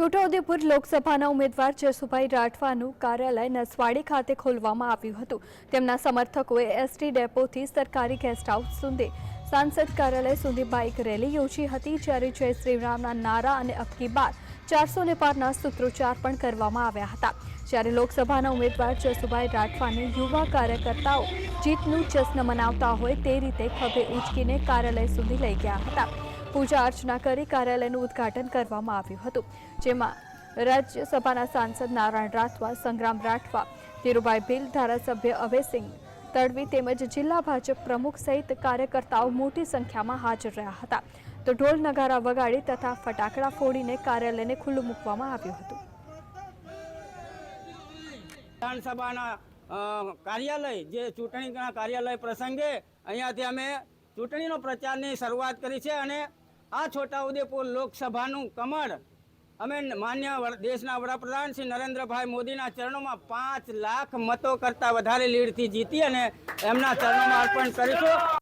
છોટાઉદેપુર લોકસભાના ઉમેદવાર જસુભાઈ રાઠવાનું કાર્યાલય નસવાડી ખાતે ખોલવામાં આવ્યું હતું. તેમના સમર્થકોએ એસટી ડેપોથી સરકારી ગેસ્ટ હાઉસ સુધી સાંસદ કાર્યાલય સુધી બાઇક રેલી યોજી હતી, જ્યારે જય શ્રીરામના નારા અને અબકી બાર ચારસો ને પારના સૂત્રોચ્ચાર પણ કરવામાં આવ્યા હતા. જ્યારે લોકસભાના ઉમેદવાર જસુભાઈ રાઠવાને યુવા કાર્યકર્તાઓ જીતનું જશ્ન મનાવતા હોય તે રીતે ખભે ઉચકીને કાર્યાલય સુધી લઈ ગયા હતા. પૂજા અર્ચના કરી કાર્યાલયનું ઉદ્ઘાટન કરવામાં આવ્યું હતું. જેમાં રાજ્યસભાના સાંસદ નારાયણ રાઠવા, સંગ્રામ રાઠવા, ધીરુભાઈ ભીલ, ધારાસભ્ય અભયસિંહ તડવી તેમજ જિલ્લા ભાજપ પ્રમુખ સહિત કાર્યકર્તાઓ મોટી સંખ્યામાં હાજર રહ્યા હતા. તો ઢોલ નગારા વગાડી તથા ફટાકડા ફોડીને કાર્યાલયને ખુલ્લું મૂકવામાં આવ્યું હતું. વિધાનસભાના કાર્યાલય, જે ચૂંટણીના કાર્યાલય પ્રસંગે અહીંયાથી અમે ચૂંટણીનો પ્રચારની શરૂઆત કરી છે અને આ છોટાઉદેપુર લોકસભાનું કમળ અમે માન્ય દેશના વડાપ્રધાન શ્રી નરેન્દ્રભાઈ મોદીના ચરણોમાં પાંચ લાખ મતો કરતાં વધારે લીડથી જીતી અને એમના ચરણોમાં અર્પણ કરીશું.